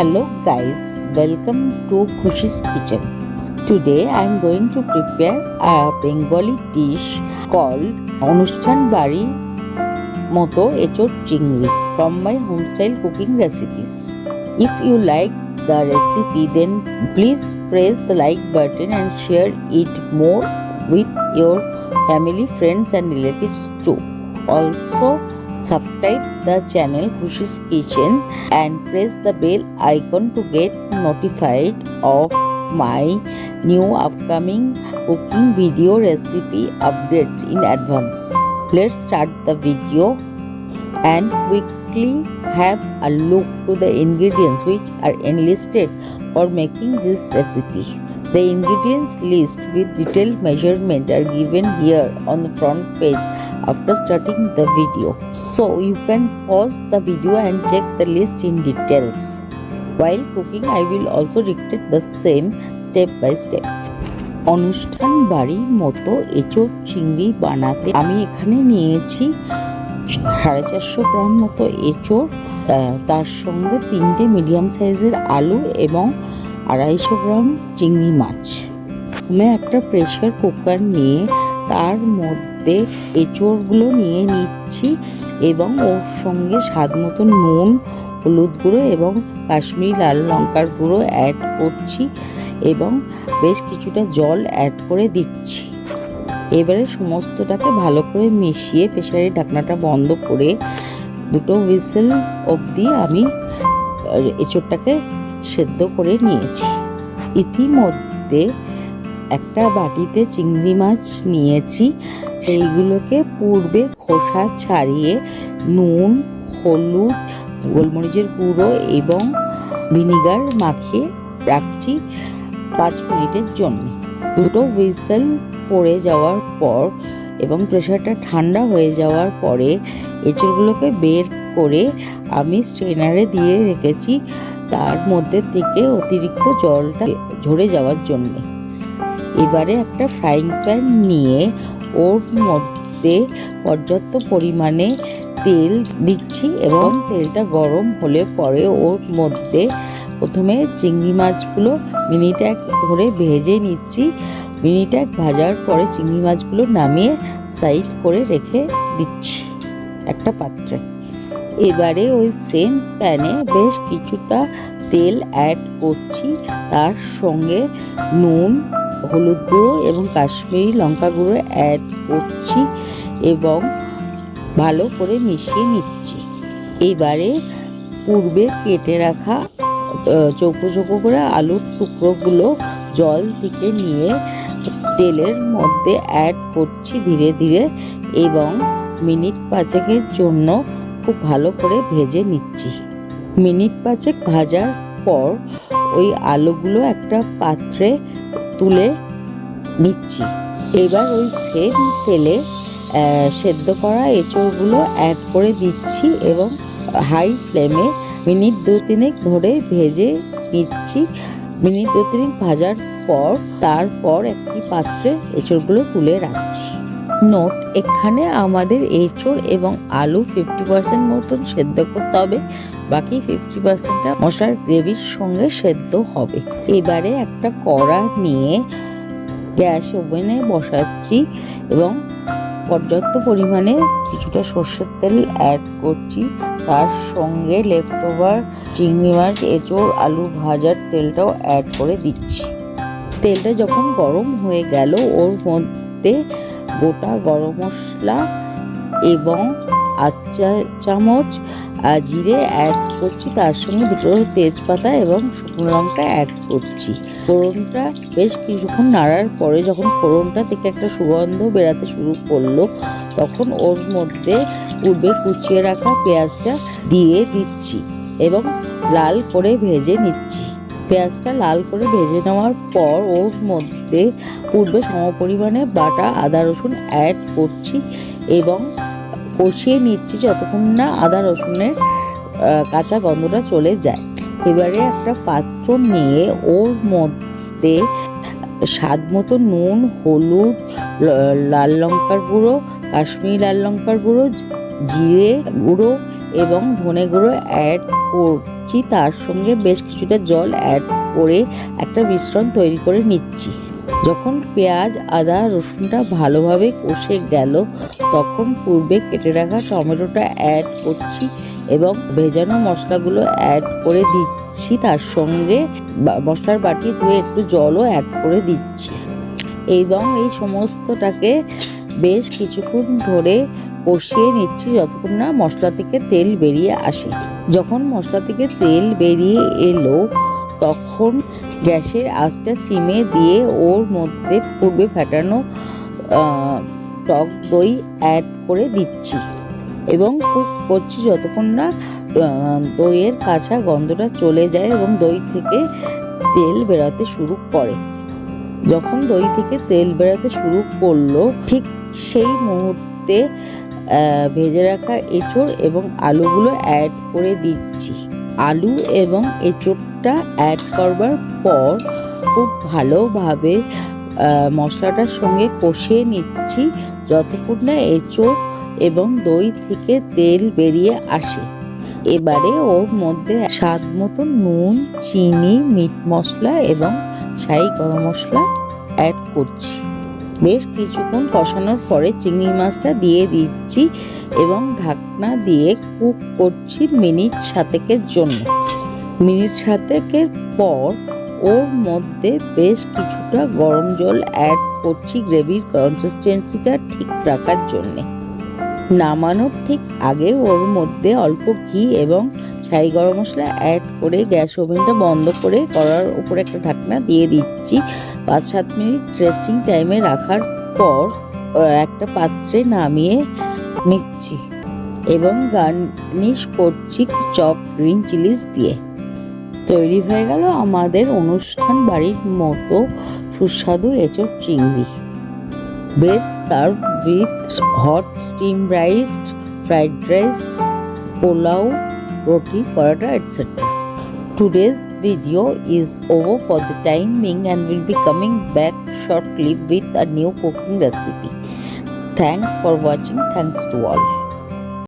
Hello guys, welcome to Khushi's Kitchen. Today I am going to prepare a Bengali dish called অনুষ্ঠান বাড়ি মতো এঁচোড় চিংড়ি from my homestyle cooking recipes. If you like the recipe then please press the like button and share it more with your family, friends and relatives too. Also subscribe the channel Khushi's Kitchen and press the bell icon to get notified of my new upcoming cooking video recipe updates in advance. Let's start the video and quickly have a look to the ingredients which are enlisted for making this recipe. The ingredients list with detailed measurement are given here on the front page after starting the video. So you can pause the video and check the list in details. While cooking, I will also dictate the same step by step. অনুষ্ঠান বাড়ির মতো এঁচোড় চিংড়ি বানাতে আমি এখানে নিয়েছি সাড়ে চারশো গ্রাম মতো এঁচোড় তার সঙ্গে তিনটে মিডিয়াম সাইজের আলু এবং আড়াইশো গ্রাম চিংড়ি মাছ প্রথমে একটা প্রেশার কুকার নিয়ে তার মধ্যে এঁচোড়গুলো নিয়ে নিচ্ছি এবং ওর সঙ্গে স্বাদ মতো নুন, হলুদ গুঁড়ো এবং কাশ্মীরি লাল লঙ্কার গুঁড়ো অ্যাড করছি এবং বেশ কিছুটা জল অ্যাড করে দিচ্ছি। এবারে সমস্তটাকে ভালো করে মিশিয়ে প্রেশারের ঢাকনাটা বন্ধ করে দুটো হুইসেল অবধি আমি এঁচোড়টাকে সেদ্ধ করে নিয়েছি। ইতিমধ্যে একটা বাটিতে চিংড়ি মাছ নিয়েছি। সেইগুলোকে পূর্বে খোসা ছাড়িয়ে নুন, হলুদ, গোলমরিচের গুঁড়ো এবং ভিনিগার মাখিয়ে রাখছি পাঁচ মিনিটের জন্য। দুটো হুইসেল পড়ে যাওয়ার পর এবং প্রেশারটা ঠান্ডা হয়ে যাওয়ার পরে এঁচড়গুলোকে বের করে আমি স্ট্রেনারে দিয়ে রেখেছি, তার মধ্যে থেকে অতিরিক্ত জলটা ঝরে যাওয়ার জন্য। এবারে একটা ফ্রাইং প্যান নিয়ে ওর মধ্যে পর্যাপ্ত পরিমাণে তেল দিচ্ছি এবং তেলটা গরম হলে পরে ওর মধ্যে প্রথমে চিংড়ি মাছগুলো মিনিট এক ধরে ভেজে নিচ্ছি। মিনিট এক ভাজার পরে চিংড়ি মাছগুলো নামিয়ে সাইড করে রেখে দিচ্ছি একটা পাত্রে। এবারে ওই সেম প্যানে বেশ কিছুটা তেল অ্যাড করছি। তার সঙ্গে নুন হলুদ গুঁড়ো এবং কাশ্মীরি লঙ্কা গুঁড়ো অ্যাড করছি এবং ভালো করে মিশিয়ে নিচ্ছি। এবারে পূর্বে কেটে রাখা চৌকো চৌকো করে আলুর টুকরোগুলো জল থেকে নিয়ে তেলের মধ্যে অ্যাড করছি ধীরে ধীরে এবং মিনিট পাঁচেকের জন্য খুব ভালো করে ভেজে নিচ্ছি। মিনিট পাঁচেক ভাজার পর ওই আলুগুলো একটা পাত্রে তুলে নিচ্ছি। এবার ওই সেম তেলে সেদ্ধ করা এঁচোড়গুলো অ্যাড করে দিচ্ছি এবং হাই ফ্লেমে মিনিট দু তিনেক ধরে ভেজে নিচ্ছি। মিনিট দু তিনেক ভাজার পর, তারপর একটি পাত্রে এঁচোড়গুলো তুলে রাখছি। নোট, এখানে আমাদের এঁচড় এবং আলু ফিফটি পার্সেন্ট মতন সেদ্ধ করতে হবে। বাকি ফিফটি পার্সেন্টটা মশলার গ্রেভির সঙ্গে সেদ্ধ হবে। এবারে একটা কড়া নিয়ে গ্যাস ওভেনে বসাচ্ছি এবং পর্যাপ্ত পরিমাণে কিছুটা সর্ষের তেল অ্যাড করছি। তার সঙ্গে লেফট ওভার চিংড়ি মাছ, এঁচড়, আলু ভাজার তেলটাও অ্যাড করে দিচ্ছি। তেলটা যখন গরম হয়ে গেল, ওর মধ্যে গোটা গরম মশলা এবং চা- চামচ জিরে অ্যাড করছি। তার সঙ্গে দুটো তেজপাতা এবং শুকনো লঙ্কা অ্যাড করছি। ফোড়নটা বেশ কিছুক্ষণ নাড়ার পরে যখন ফোড়নটা থেকে একটা সুগন্ধ বেরাতে শুরু করল, তখন ওর মধ্যে পূর্বে কুচিয়ে রাখা পেঁয়াজটা দিয়ে দিচ্ছি এবং লাল করে ভেজে নিচ্ছি। পেঁয়াজটা লাল করে ভেজে নেওয়ার পর ওর মধ্যে পূর্বে সমপরিমাণে বাটা, আদা, রসুন অ্যাড করছি এবং কষিয়ে নিচ্ছি যতক্ষণ না আদা, রসুনের কাঁচা গন্ধটা চলে যায়। এবারে একটা পাত্র নিয়ে ওর মধ্যে স্বাদ মতো নুন, হলুদ লাল লঙ্কার গুঁড়ো, কাশ্মীরি লাল লঙ্কার গুঁড়ো জিরে গুঁড়ো এবং ধনে গুঁড়ো অ্যাড করছি। তার সঙ্গে বেশ কিছুটা জল অ্যাড করে একটা মিশ্রণ তৈরি করে নিচ্ছি। যখন পেঁয়াজ, আদা, রসুনটা ভালোভাবে কষে গেল, তখন পূর্বে কেটে রাখা টমেটোটা অ্যাড করছি এবং ভেজানো মশলাগুলো অ্যাড করে দিচ্ছি। তার সঙ্গে মশলার বাটি ধুয়ে একটু জলও অ্যাড করে দিচ্ছি। এবং এই সমস্তটাকে বেশ কিছুক্ষণ ধরে কষিয়ে নিচ্ছি যতক্ষণ না মশলা থেকে তেল বেরিয়ে আসে। যখন মশলা থেকে তেল বেরিয়ে এলো, তখন গ্যাসের আঁচটা সিমে দিয়ে ওর মধ্যে পূর্বে ফাটানো টক দই অ্যাড করে দিচ্ছি। এবং কুক করছি যতক্ষণ না দইয়ের কাঁচা গন্ধটা চলে যায় এবং দই থেকে তেল বেরোতে শুরু করে। যখন দই থেকে তেল বেরোতে শুরু করল, ঠিক সেই মুহূর্তে ভেজে রাখা এঁচড় এবং আলুগুলো অ্যাড করে দিচ্ছি। আলু এবং এঁচড়টা অ্যাড করবার পর খুব ভালোভাবে মশলাটার সঙ্গে কষিয়ে নিচ্ছি যতক্ষণ না এঁচড় এবং দই থেকে তেল বেরিয়ে আসে। এবারে ওর মধ্যে স্বাদ মতো নুন, চিনি, মিট মশলা এবং শাহি গরম মশলা অ্যাড করছি। বেশ কিছুক্ষণ কষানোর পরে চিংড়ি মাছটা দিয়ে দিচ্ছি এবং ঢাকনা দিয়ে কুক করছি মিনিট সাতেকের জন্য। মিনিট সাতেকের পর ওর মধ্যে বেশ কিছুটা গরম জল অ্যাড করছি গ্রেভির কনসিস্টেন্সিটা ঠিক রাখার জন্যে। নামানোর ঠিক আগে ওর মধ্যে অল্প ঘি এবং ছাই গরম মশলা অ্যাড করে গ্যাস ওভেনটা বন্ধ করে করার উপরে একটা ঢাকনা দিয়ে দিচ্ছি। পাঁচ সাত মিনিট রেস্টিং টাইমে রাখার পর একটা পাত্রে নামিয়ে নিচ্ছি এবং গার্নিশ করছি চপ গ্রিন চিলিস দিয়ে। তৈরি হয়ে গেল আমাদের অনুষ্ঠান বাড়ির মতো সুস্বাদু এঁচড় চিংড়ি। Best serve with hot steam rice fried rice pulao, roti, paratha etcetera today's video is over for the timing and will be coming back shortly with a new cooking recipe thanks for watching thanks to all